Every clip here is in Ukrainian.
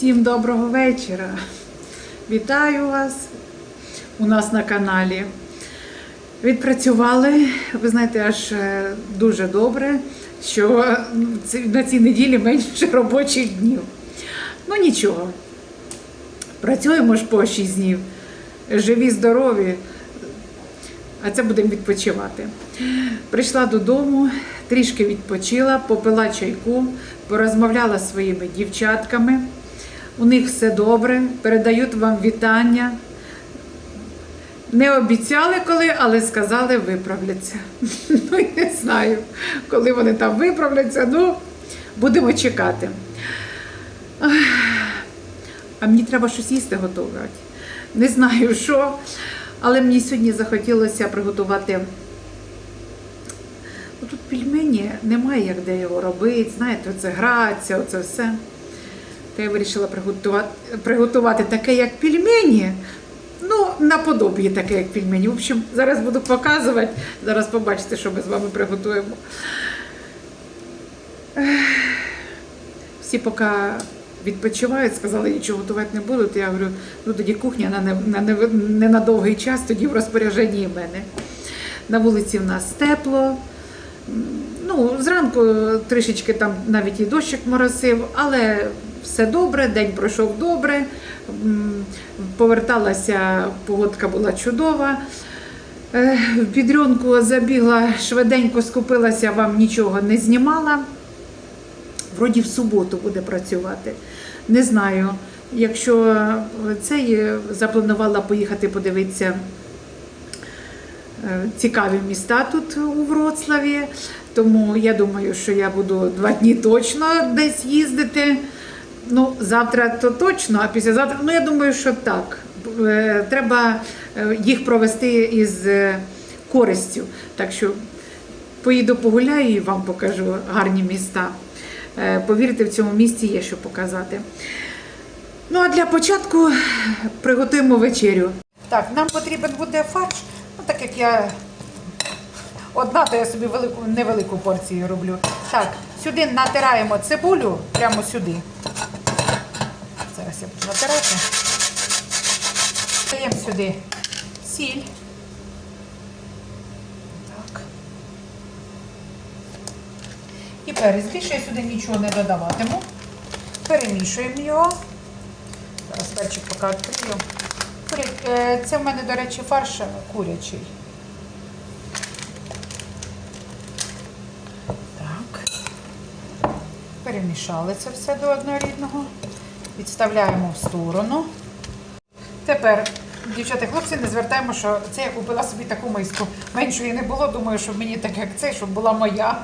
Всім доброго вечора. Вітаю вас у нас на каналі. Відпрацювали, ви знаєте, аж е, дуже добре, що е, на цій неділі менше робочих днів. Ну нічого. Працюємо ж по 6 днів. Живі, здорові, а це будемо відпочивати. Прийшла додому, трішки відпочила, попила чайку, порозмовляла зі своїми дівчатками. У них все добре, передають вам вітання. Не обіцяли коли, але сказали, виправляться. Ну, я не знаю, коли вони там виправляться. Ну, будемо чекати. А мені треба щось їсти готувати. Не знаю що, але мені сьогодні захотілося приготувати. Тут пельмені немає як де його робити. Знаєте, оце грація, оце все. Я вирішила приготувати, приготувати таке, як пельмені. Ну, наподобі таке, як пельмені. В общем, зараз буду показувати. Зараз побачите, що ми з вами приготуємо. Всі поки відпочивають, сказали, нічого готувати не будуть. Я говорю, ну тоді кухня на, не, на не на довгий час, тоді в розпорядженні мене. На вулиці в нас тепло. Ну, зранку трішечки там навіть і дощик моросив, але все добре, день пройшов добре. Поверталася, погодка була чудова. Е, В підрюнку забігла швиденько, скупилася, вам нічого не знімала. Вроді в суботу буде працювати. Не знаю. Якщо цей запланувала поїхати подивитися е, цікаві міста тут у Вроцлаві. Тому я думаю, що я буду два дні точно десь їздити. Ну, завтра то точно, а післязавтра, ну я думаю, що так. Е, Треба е, їх провести із е, користю. Так що поїду погуляю і вам покажу гарні міста. Повірте, в цьому місті є що показати. Ну а для початку приготуємо вечерю. Так, нам потрібен буде фарш. Ну, так як я одна, то я собі велику, невелику порцію роблю. Так, сюди натираємо цибулю, прямо сюди. Я буду натирати. Даємо сюди сіль. Так. І перець. Більше я сюди нічого не додаватиму. Перемішуємо його. Зараз перчик поки відкрию. Е, Це в мене, до речі, фарш курячий. Так. Перемішали це все до однорідного. Відставляємо в сторону. Тепер, дівчата, хлопці, не звертаємо, що це я купила собі таку миску. Меншої не було, думаю, щоб мені так як це, щоб була моя.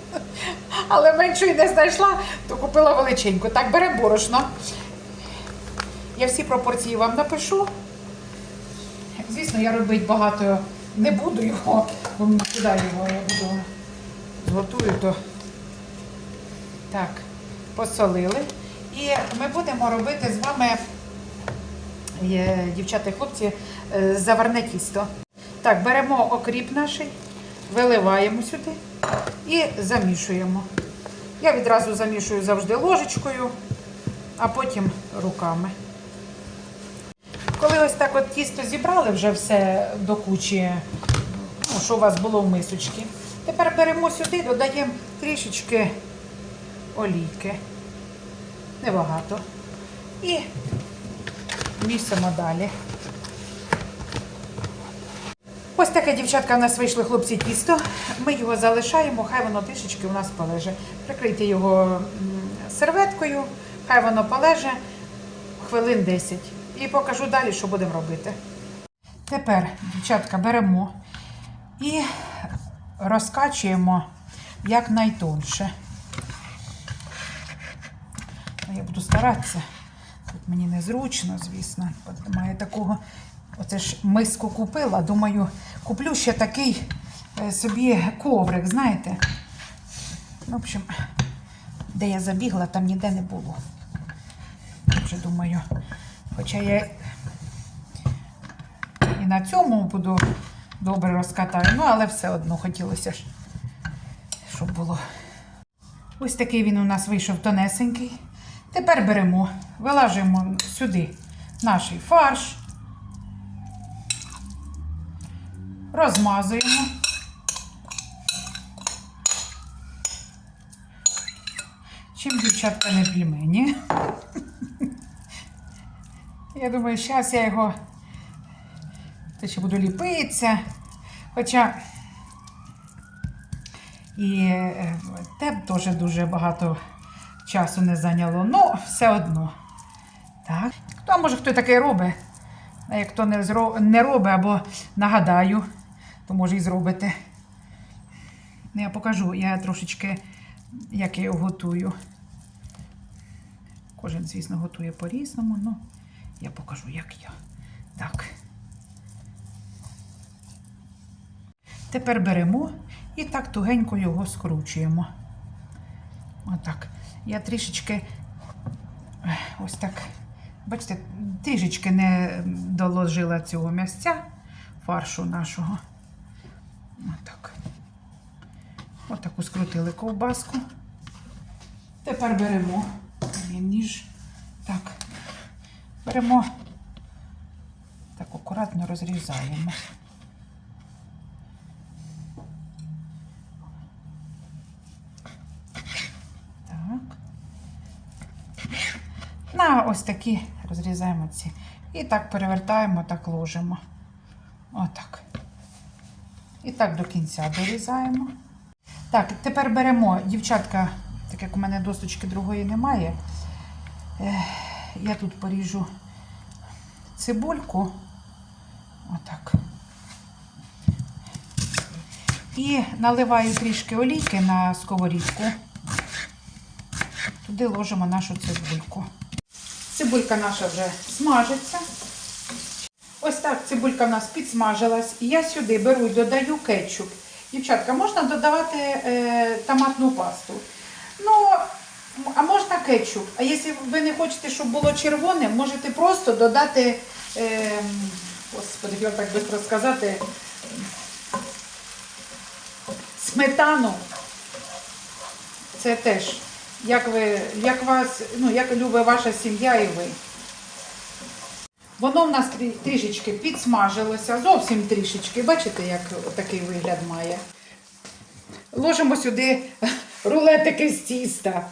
Але меншої не знайшла, то купила величеньку. Так, беремо борошно. Я всі пропорції вам напишу. Звісно, я робити багато не буду його, бо куди його я буду зготую, то так, посолили. І ми будемо робити з вами, дівчата і хлопці, е, заварне тісто. Так, беремо окріп наш, виливаємо сюди і замішуємо. Я відразу замішую завжди ложечкою, а потім руками. Коли ось так от тісто зібрали вже все до кучі, ну, що у вас було в мисочці, тепер беремо сюди, додаємо трішечки олійки. Небагато. І місимо далі. Ось таке, дівчатка, в нас вийшло хлопці тісто. Ми його залишаємо, хай воно трішечки у нас полеже. Прикрийте його серветкою, хай воно полеже хвилин 10. І покажу далі, що будемо робити. Тепер, дівчатка, беремо і розкачуємо якнайтонше. Ну, Я буду старатися. Тут мені незручно, звісно. Немає такого. Оце ж миску купила. Думаю, куплю ще такий е, собі коврик, знаєте. В общем, де я забігла, там ніде не було. Вже думаю, хоча я і на цьому буду добре розкатаю, ну але все одно хотілося ж, щоб було. Ось такий він у нас вийшов тонесенький. Тепер беремо, вилажуємо сюди наш фарш, розмазуємо. Чим дівчатка не пельмені. Я думаю, зараз я його те ще буду ліпитися. Хоча і е, те теж дуже багато часу не зайняло. Ну, все одно. Так. Хто може хто таке робить? А як хто не, зро... не робить або нагадаю, то може і зробити. Ну, Я покажу, я трошечки, як я його готую. Кожен, звісно, готує по-різному, ну я покажу, як я. Так. Тепер беремо і так тугенько його скручуємо. Отак. Я трішечки ось так, бачите, трішечки не доложила цього м'ясця фаршу нашого. Отак. Отаку скрутили ковбаску. Тепер беремо ніж. Так. Беремо, так акуратно розрізаємо. Так. На ось такі розрізаємо ці. І так перевертаємо, так ложимо. Отак. І так до кінця дорізаємо. Так, тепер беремо, дівчатка, так як у мене досточки другої немає. Я тут поріжу цибульку. Отак. І наливаю трішки олійки на сковорідку. Туди ложимо нашу цибульку. Цибулька наша вже смажиться. Ось так цибулька в нас підсмажилась. Я сюди беру і додаю кетчуп. Дівчатка, можна додавати е, томатну пасту. Ну, а можна кетчуп. А якщо ви не хочете, щоб було червоне, можете просто додати, е, господи, як так швидко сказати, сметану. Це теж, як ви, як вас, ну, як любить ваша сім'я і ви. Воно в нас трішечки підсмажилося, зовсім трішечки. Бачите, як такий вигляд має. Ложимо сюди рулетики з тіста.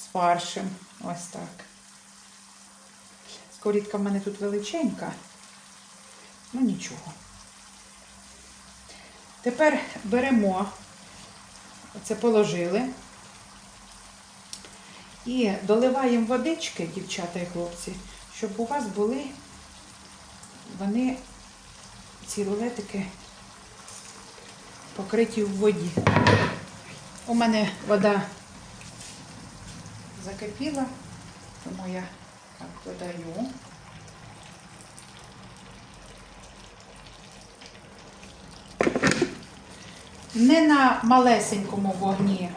З фаршем. Ось так. Скорідка в мене тут величенька. Ну нічого. Тепер беремо, це положили. І доливаємо водички, дівчата і хлопці, щоб у вас були вони, ці рулетики, покриті в воді. У мене вода закипіла, тому я так додаю. Не на малесенькому вогні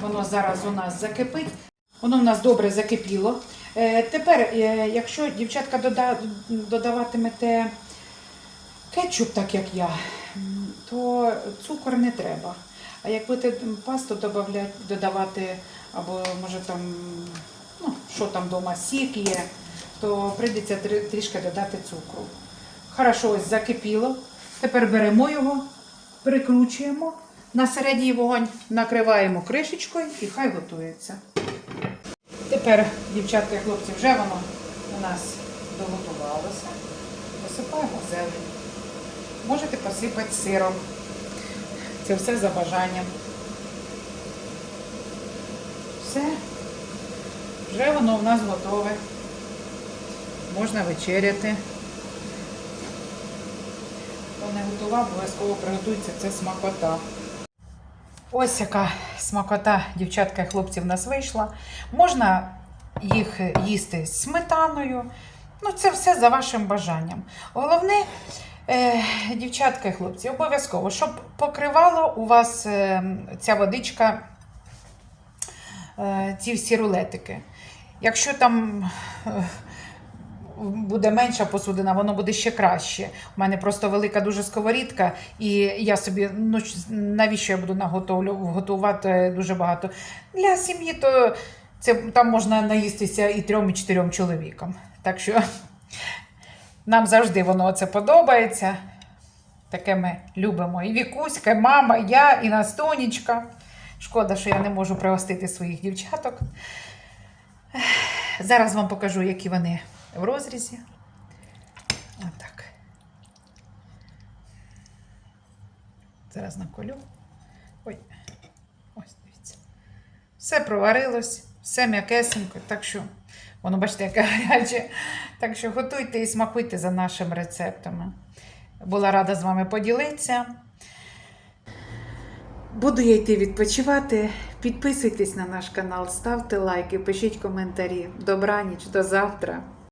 воно зараз у нас закипить. Воно в нас добре закипіло. Е, тепер, е, якщо дівчатка додаватимете кетчуп, так як я, то цукор не треба. А як будете пасту додавати, або може там, ну, що там вдома, сік є, то прийдеться трішки додати цукру. Хорошо, ось закипіло. Тепер беремо його, прикручуємо на середній вогонь, накриваємо кришечкою і хай готується. Тепер, дівчатка і хлопці, вже воно у нас доготувалося. Посипаємо зелень. Можете посипати сиром. Це все за бажанням. Все. Вже воно в нас готове. Можна вечеряти. Не готував, обов'язково приготуйте, це смакота. Ось яка смакота, дівчатка і хлопці, в нас вийшла. Можна їх їсти з сметаною. Ну, це все за вашим бажанням. Головне, е, дівчатка і хлопці, обов'язково, щоб покривало у вас е, ця водичка, е, ці всі рулетики. Якщо там буде менша посудина, воно буде ще краще. У мене просто велика дуже сковорідка, і я собі, ну навіщо я буду готувати дуже багато. Для сім'ї то це там можна наїстися і трьом, і чотирьом чоловікам. Так що нам завжди воно це подобається. Таке ми любимо. І Вікуська, і мама, і я, і Настонечка. Шкода, що я не можу пригостити своїх дівчаток. Зараз вам покажу, які вони в розрізі. Отак. Зараз наколю. Ой, ось дивіться. Все проварилось, все м'якесенько, так що воно, бачите, яке гаряче. Так що готуйте і смакуйте за нашими рецептами. Була рада з вами поділитися. Буду я йти відпочивати. Підписуйтесь на наш канал, ставте лайки, пишіть коментарі. Добраніч, до завтра.